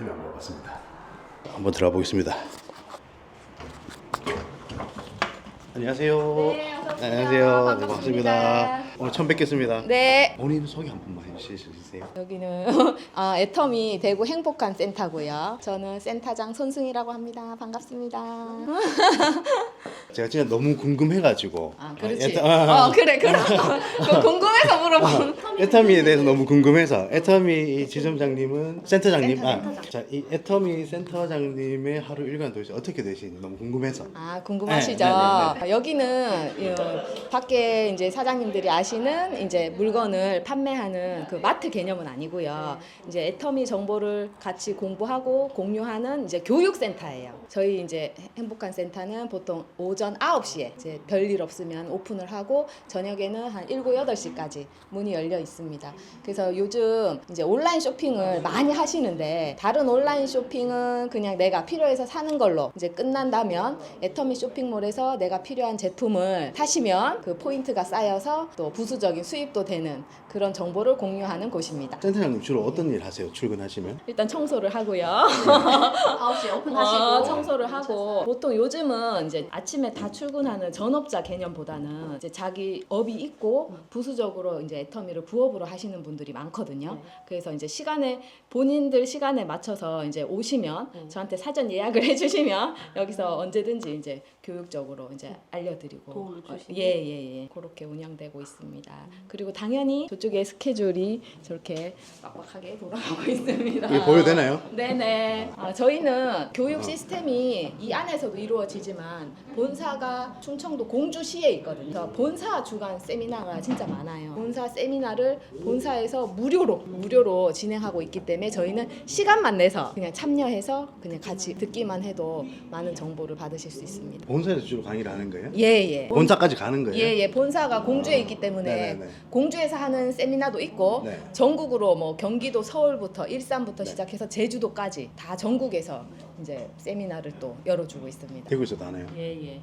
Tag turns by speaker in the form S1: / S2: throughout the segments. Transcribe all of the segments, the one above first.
S1: 애터미 한번 와봤습니다. 한번 들어가 보겠습니다. 안녕하세요.
S2: 네.
S1: 안녕하세요. 네, 반갑습니다. 오늘 처음 뵙겠습니다.
S2: 네.
S1: 본인 소개 한 번만 해주실 수 있으세요?
S2: 여기는 아, 애터미 대구 행복한 센터고요. 저는 센터장 손승이라고 합니다. 반갑습니다.
S1: 제가 진짜 너무 궁금해가지고
S2: 아, 그렇지.
S1: 애터- 아,
S2: 어, 그래, 그럼. 그거 궁금해서 물어봐.
S1: 애터미에 대해서 너무 궁금해서 애터미 지점장님은 센터장님 아, 자, 이 애터미 센터장님의 하루 일과는 도대체 어떻게 되시는지 너무 궁금해서
S2: 아, 궁금하시죠?
S1: 네, 네, 네,
S2: 여기는 어, 밖에 이제 사장님들이 아시는 이제 물건을 판매하는 그 마트 개념은 아니고요. 이제 애터미 정보를 같이 공부하고 공유하는 이제 교육센터예요. 저희 이제 행복한 센터는 보통 오전 9시에 이제 별일 없으면 오픈을 하고 저녁에는 한 7, 8시까지 문이 열려 있습니다. 그래서 요즘 이제 온라인 쇼핑을 많이 하시는데 다른 온라인 쇼핑은 그냥 내가 필요해서 사는 걸로 이제 끝난다면 애터미 쇼핑몰에서 내가 필요한 제품을 사시면 그 포인트가 쌓여서 또 부수적인 수입도 되는 그런 정보를 공유하는 곳입니다.
S1: 센터장님 주로 어떤 일 하세요? 출근하시면?
S2: 일단 청소를 하고요.
S3: 9시에 오픈하시고
S2: 어, 청소를 하고 보통 요즘은 이제 아침에 다 출근하는 전업자 개념보다는 이제 자기 업이 있고 부수적으로 이제 애터미를 부업으로 하시는 분들이 많거든요.
S3: 네.
S2: 그래서 이제 시간에 본인들 시간에 맞춰서 이제 오시면 저한테 사전 예약을 해주시면 여기서 언제든지 이제 교육적으로 이제 알려드리고
S3: 도움을 주시는?
S2: 예예예 그렇게 운영되고 있습니다. 그리고 당연히 저쪽에 스케줄이 저렇게 빡빡하게 돌아가고 있습니다.
S1: 이게 보여도 되나요?
S2: 네네. 아, 저희는 교육 시스템이 이 안에서도 이루어지지만 본사가 충청도 공주시에 있거든요. 그래서 본사 주간 세미나가 진짜 많아요. 본사 세미나를 본사에서 무료로 무료로 진행하고 있기 때문에 저희는 시간만 내서 그냥 참여해서 그냥 같이 듣기만 해도 많은 정보를 받으실 수 있습니다.
S1: 본사에서 주로 강의를 하는 거예요?
S2: 예예.
S1: 본사 까지 가는 거예요?
S2: 예 예. 본사가 공주에 있기 때문에
S1: 네네네.
S2: 공주에서 하는 세미나도 있고
S1: 네.
S2: 전국으로 뭐 경기도 서울부터 일산부터
S1: 네.
S2: 시작해서 제주도까지 다 전국에서 이제 세미나를 또 열어주고 있습니다.
S1: 대구에서도 하나요?
S2: 예 예.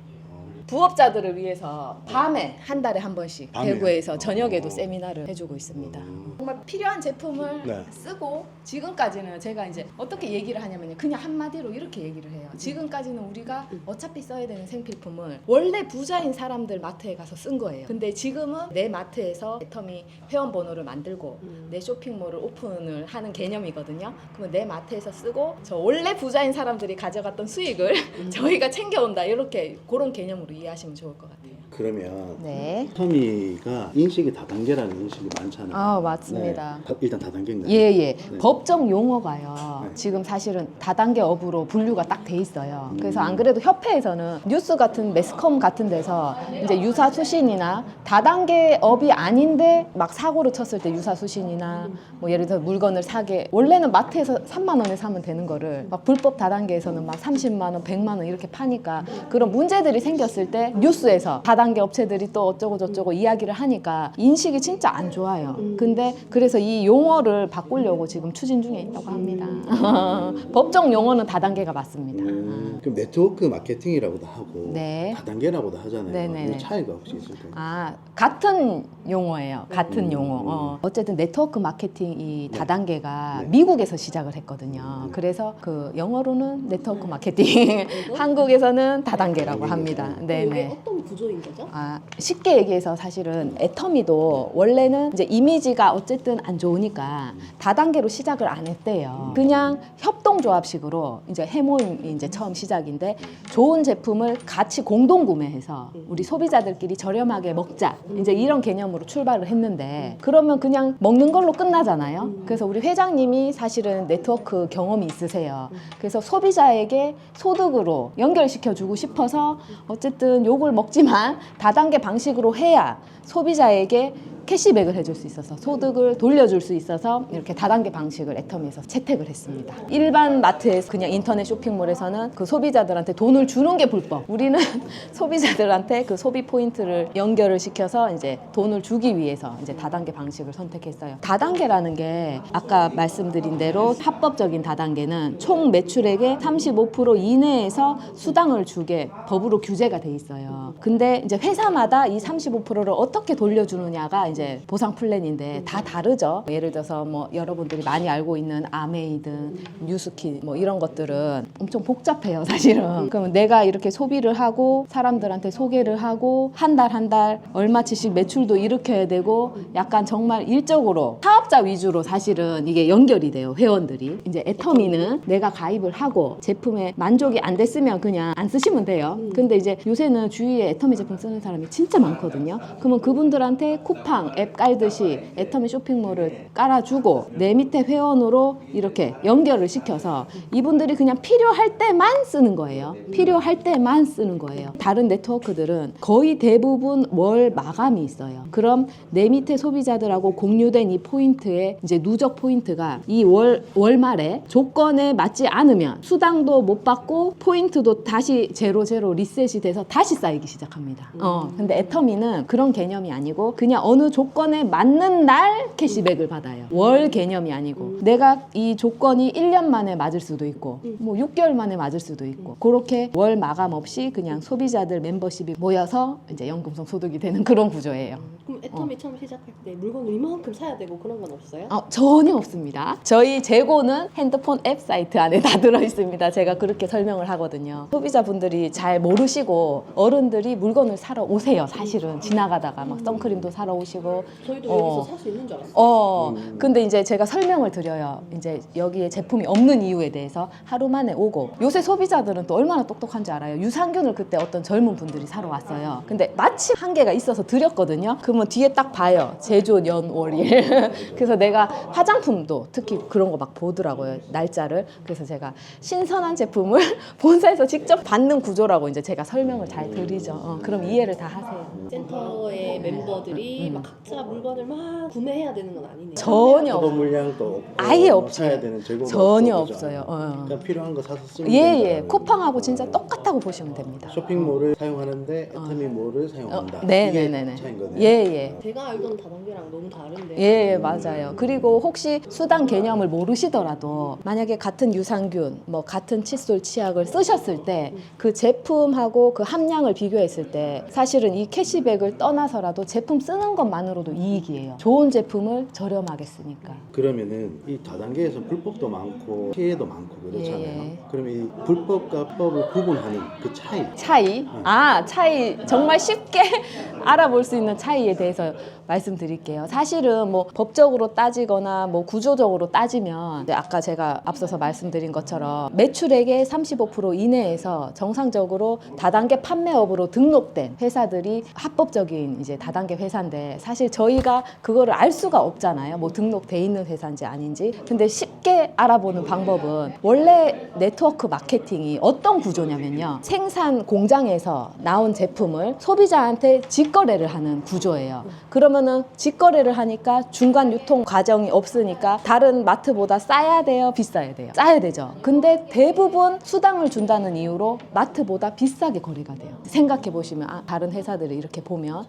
S1: 어.
S2: 부업자들을 위해서 밤에 한 달에 한 번씩
S1: 밤에요?
S2: 대구에서 저녁에도
S1: 어.
S2: 세미나를 해주고 있습니다.
S1: 음.
S2: 정말 필요한 제품을
S1: 네.
S2: 쓰고 지금까지는 제가 이제 어떻게 얘기를 하냐면요 그냥 한마디로 이렇게 얘기를 해요 지금까지는 우리가 어차피 써야 되는 생필품을 원래 부자인 사람들 마트에 가서 쓴 거예요 근데 지금은 내 마트에서 애터미 회원 번호를 만들고 내 쇼핑몰을 오픈을 하는 개념이거든요 그러면 내 마트에서 쓰고 저 원래 부자인 사람들이 가져갔던 수익을 저희가 챙겨온다 이렇게 그런 개념으로 이해하시면 좋을 것 같아요
S1: 그러면
S2: 네
S1: 터미가 인식이 다단계라는 인식이 많잖아요.
S2: 아, 맞습니다.
S1: 네. 다- 일단 다단계인가요?
S2: 예 예.
S1: 네.
S2: 법정 용어가요.
S1: 네.
S2: 지금 사실은 다단계 업으로 분류가 딱 돼 있어요. 그래서 안 그래도 협회에서는 뉴스 같은 매스컴 같은 데서 이제 유사 수신이나 다단계 업이 아닌데 막 사고를 쳤을 때 유사 수신이나 뭐 예를 들어 물건을 사게 원래는 마트에서 3만 원에 사면 되는 거를 막 불법 다단계에서는 막 30만 원, 100만 원 이렇게 파니까 그런 문제들이 생겼을 때 뉴스에서 다단계 업체들이 또 어쩌고 저쩌고 이야기를 하니까 인식이 진짜 안 좋아요. 근데 그래서 이 용어를 바꾸려고 지금 추진 중에 있다고 합니다. 법정 용어는 다단계가 맞습니다.
S1: 음, 그럼 네트워크 마케팅이라고도 하고
S2: 네.
S1: 다단계라고도 하잖아요.
S2: 네네네.
S1: 이 차이가 혹시 있을까요?
S2: 아 같은 용어예요. 같은
S1: 음.
S2: 용어. 어. 어쨌든 네트워크 마케팅 이
S1: 네.
S2: 다단계가
S1: 네.
S2: 미국에서 시작을 했거든요.
S1: 음.
S2: 그래서 그 영어로는 네트워크 마케팅, 한국에서는 다단계라고 합니다.
S3: 이게
S2: 네네.
S3: 어떤 구조인 거죠?
S2: 아, 쉽게 얘기해서 사실은 애터미도 원래는 이제 이미지가 어쨌든 안 좋으니까 다단계로 시작을 안 했대요. 그냥 협동조합식으로 이제 해모임이 이제 처음 시작인데 좋은 제품을 같이 공동 구매해서 우리 소비자들끼리 저렴하게 먹자. 이제 이런 개념으로 출발을 했는데 그러면 그냥 먹는 걸로 끝나잖아요. 그래서 우리 회장님이 사실은 네트워크 경험이 있으세요. 그래서 소비자에게 소득으로 연결시켜 주고 싶어서 어쨌든 욕을 먹지만 다단계 방식으로 해야 소비자에게 캐시백을 해줄 수 있어서 소득을 돌려줄 수 있어서 이렇게 다단계 방식을 애터미에서 채택을 했습니다. 일반 마트에서 그냥 인터넷 쇼핑몰에서는 그 소비자들한테 돈을 주는 게 불법. 우리는 소비자들한테 그 소비 포인트를 연결을 시켜서 이제 돈을 주기 위해서 이제 다단계 방식을 선택했어요. 다단계라는 게 아까 말씀드린 대로 합법적인 다단계는 총 매출액의 35% 이내에서 수당을 주게 법으로 규제가 돼돼 있어요. 근데 이제 회사마다 이 35%를 어떻게 돌려주느냐가 이제 보상 플랜인데 다 다르죠. 예를 들어서 뭐 여러분들이 많이 알고 있는 아메이든 뉴스킨 뭐 이런 것들은 엄청 복잡해요, 사실은. 그러면 내가 이렇게 소비를 하고 사람들한테 소개를 하고 한 달 한 달 얼마치씩 매출도 일으켜야 되고 약간 정말 일적으로 사업자 위주로 사실은 이게 연결이 돼요, 회원들이. 이제 애터미는 내가 가입을 하고 제품에 만족이 안 됐으면 그냥 안 쓰시면 돼요. 근데 이제 요새는 주위에 애터미 제품 쓰는 사람이 진짜 많거든요. 그러면 그분들한테 쿠팡 앱 깔듯이 애터미 쇼핑몰을 깔아주고 내 밑에 회원으로 이렇게 연결을 시켜서 이분들이 그냥 필요할 때만 쓰는 거예요. 필요할 때만 쓰는 거예요. 다른 네트워크들은 거의 대부분 월 마감이 있어요. 그럼 내 밑에 소비자들하고 공유된 이 포인트의 이제 누적 포인트가 이 월 월말에 조건에 맞지 않으면 수당도 못 받고 포인트도 다시 제로 제로 리셋이 돼서 다시 쌓이기 시작합니다. 어, 근데 애터미는 그런 개념이 아니고 그냥 어느 조건에 맞는 날 캐시백을 받아요. 월 개념이 아니고 내가 이 조건이 1년 만에 맞을 수도 있고 뭐 6개월 만에 맞을 수도 있고 그렇게 월 마감 없이 그냥 소비자들 멤버십이 모여서 이제 연금성 소득이 되는 그런 구조예요.
S3: 그럼 애터미 처음 시작할 때 물건을 이만큼 사야 되고 그런 건 없어요?
S2: 어, 전혀 없습니다. 저희 재고는 핸드폰 앱 사이트 안에 다 들어 있습니다. 제가 그렇게 설명을 하거든요. 소비자분들이 잘 모르시고 어른들이 물건을 사러 오세요. 사실은 지나가다가 막 선크림도 사러 오시고
S3: 저희도
S2: 어.
S3: 여기서 살 수 있는 줄 알았어요.
S2: 어, 근데 이제 제가 설명을 드려요. 이제 여기에 제품이 없는 이유에 대해서 하루 만에 오고 요새 소비자들은 또 얼마나 똑똑한 줄 알아요. 유산균을 그때 어떤 젊은 분들이 사러 왔어요. 근데 마침 한 개가 있어서 드렸거든요. 그 러면 뒤에 딱 봐요. 제조 년 월일. 그래서 내가 화장품도 특히 그런 거 막 보더라고요. 날짜를. 그래서 제가 신선한 제품을 본사에서 직접 받는 구조라고 이제 제가 설명을 잘 드리죠. 어, 그럼 이해를 다 하세요.
S3: 센터의 멤버들이
S2: 음.
S3: 막 각자 물건을 막 구매해야 되는 건 아니네요.
S2: 전혀 없-
S1: 물량도 없고
S2: 아예
S1: 뭐
S2: 없어요.
S1: 사야 되는 재고가
S2: 전혀
S1: 없고, 그죠?
S2: 없어요. 어.
S1: 그냥 필요한 거 사서 쓰면
S2: 예,
S1: 된다는
S2: 예. 쿠팡하고 진짜 똑같다고 보시면 됩니다.
S1: 쇼핑몰을 사용하는데 애터미몰을
S2: 어,
S1: 사용한다.
S2: 네,
S1: 이게
S2: 네, 네, 네.
S1: 차인 거네요.
S2: 예, 예.
S3: 제가 알던 다단계랑 너무 다른데.
S2: 예, 예, 맞아요. 그리고 혹시 수당 개념을 모르시더라도 만약에 같은 유산균, 뭐 같은 칫솔 치약을 쓰셨을 때 그 제품하고 그 함량을 비교했을 때 사실은 이 캐시백을 떠나서라도 제품 쓰는 것만으로도 이익이에요. 좋은 제품을 저렴하게 쓰니까.
S1: 그러면은 이 다단계에서 불법도 많고 피해도 많고 그렇잖아요.
S2: 예.
S1: 그러면 이 불법과 법을 구분하는 그 차이.
S2: 차이? 아, 차이 정말 쉽게 알아볼 수 있는 차이에 대해서 말씀드릴게요. 사실은 뭐 법적으로 따지거나 뭐 구조적으로 따지면 아까 제가 앞서서 말씀드린 것처럼 매출액의 35% 이내에서 정상적으로 다단계 판매업으로 등록된 회사들이 합법적인 이제 다단계 회사인데 사실 저희가 그거를 알 수가 없잖아요. 뭐 등록돼 있는 회사인지 아닌지. 근데 쉽게 알아보는 방법은 원래 네트워크 마케팅이 어떤 구조냐면요. 생산 공장에서 나온 제품을 소비자한테 직거래를 하는 구조예요. 그러면 은 직거래를 하니까 중간 유통 과정이 없으니까 다른 마트보다 싸야 돼요, 비싸야 돼요. 싸야 되죠. 근데 대부분 수당을 준다는 이유로 마트보다 비싸게 거래가 돼요. 생각해 보시면 아, 다른 회사들을 이렇게 보면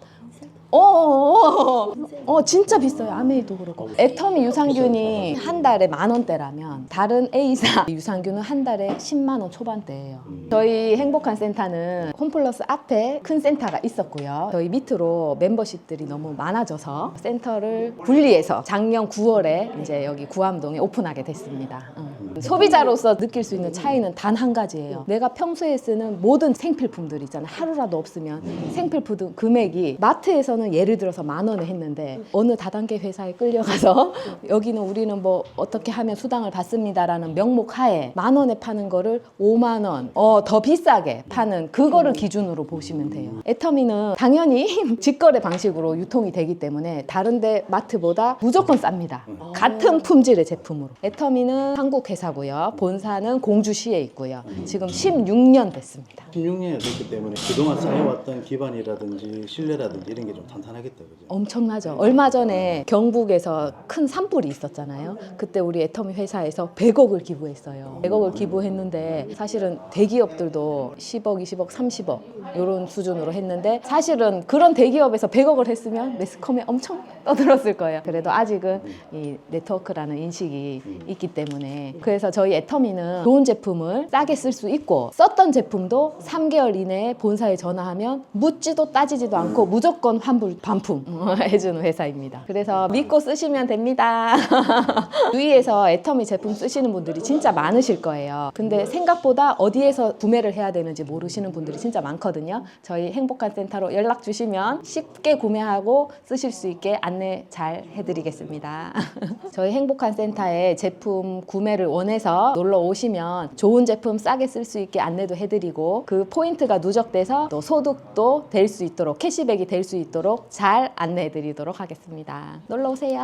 S2: 어, 어, 어, 어, 진짜 비싸요. 아메이도 그렇고. 애터미 유산균이 한 달에 만 원대라면 다른 A사 유산균은 한 달에 10만 원 초반대예요. 저희 행복한 센터는 홈플러스 앞에 큰 센터가 있었고요. 저희 밑으로 멤버십들이 너무 많아져서 센터를 분리해서 작년 9월에 이제 여기 구암동에 오픈하게 됐습니다. 응. 소비자로서 느낄 수 있는 차이는 단 한 가지예요. 내가 평소에 쓰는 모든 생필품들 있잖아요. 하루라도 없으면 생필품 금액이 마트에서는 예를 들어서 만 원에 했는데 어느 다단계 회사에 끌려가서 여기는 우리는 뭐 어떻게 하면 수당을 받습니다라는 명목 하에 만 원에 파는 거를 5만 원, 어, 더 비싸게 파는 그거를 기준으로 보시면 돼요. 애터미는 당연히 직거래 방식으로 유통이 되기 때문에 다른데 마트보다 무조건 쌉니다. 같은 품질의 제품으로. 애터미는 한국 회사고요. 본사는 공주시에 있고요. 지금 16년 됐습니다.
S1: 16년이 됐기 때문에 그동안 쌓여왔던 기반이라든지 신뢰라든지 이런 게 좀 탄탄하겠다 그죠?
S2: 엄청나죠. 얼마 전에 경북에서 큰 산불이 있었잖아요. 그때 우리 애터미 회사에서 100억을 기부했어요. 100억을 기부했는데 사실은 대기업들도 10억, 20억, 30억 이런 수준으로 했는데 사실은 그런 대기업에서 100억을 했으면 매스컴에 엄청 떠들었을 거예요. 그래도 아직은 이 네트워크라는 인식이 있기 때문에 그래서 저희 애터미는 좋은 제품을 싸게 쓸 수 있고 썼던 제품도 3개월 이내에 본사에 전화하면 묻지도 따지지도 않고 무조건 환불 반품 해주는 회사입니다. 그래서 믿고 쓰시면 됩니다. 주위에서 애터미 제품 쓰시는 분들이 진짜 많으실 거예요. 근데 생각보다 어디에서 구매를 해야 되는지 모르시는 분들이 진짜 많거든요. 저희 행복한 센터로 연락 주시면 쉽게 구매하고 쓰실 수 있게 안내 잘 해드리겠습니다. 저희 행복한 센터에 제품 구매를 원해서 놀러 오시면 좋은 제품 싸게 쓸 수 있게 안내도 해드리고 그 포인트가 누적돼서 또 소득도 될 수 있도록 캐시백이 될 수 있도록 잘 안내해 드리도록 하겠습니다. 놀러 오세요.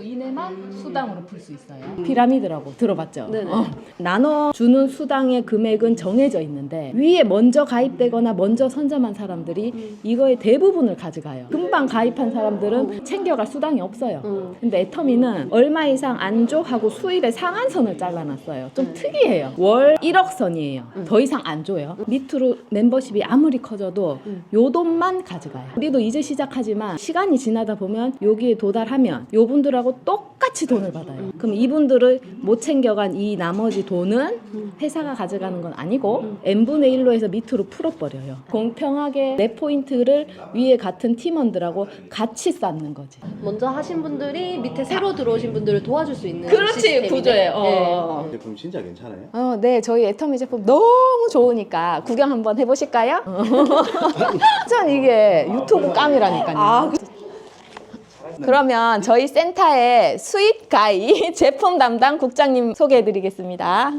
S2: 이내만 수당으로 풀 수 있어요. 피라미드라고 들어봤죠?
S3: 네네.
S2: 어. 나눠 주는 수당의 금액은 정해져 있는데 위에 먼저 가입되거나 먼저 선점한 사람들이 이거의 대부분을 가져가요. 금방 가입한 사람들은 챙겨갈 수당이 없어요.
S3: 음.
S2: 근데 애터미는 얼마 이상 안 줘 하고 수입의 상한선을 잘라놨어요. 좀 특이해요. 월 1억 선이에요. 더 이상 안 줘요. 밑으로 멤버십이 아무리 커져도 요 돈만 가져가요. 우리도 이제 시작하지만 시간이 지나다 보면 여기에 도달하면 요 분들하고 똑같이 돈을 받아요. 그럼 이분들을 못 챙겨간 이 나머지 돈은 회사가 가져가는 건 아니고 n분의 1로 해서 밑으로 풀어버려요. 공평하게 내 포인트를 위에 같은 팀원들하고 같이 쌓는 거지.
S3: 먼저 하신 분들이 밑에 새로 들어오신 분들을 도와줄 수 있는
S2: 그렇지
S3: 시스템이네.
S2: 구조예요. 어.
S3: 네.
S1: 제품 진짜 괜찮아요?
S2: 어, 네, 저희 애터미 제품 너무 좋으니까 구경 한번 해보실까요? 전 이게 유튜브 깜이라니까요.
S3: 아,
S2: 그러면 저희 센터의 스윗 가이 제품 담당 국장님 소개해 드리겠습니다.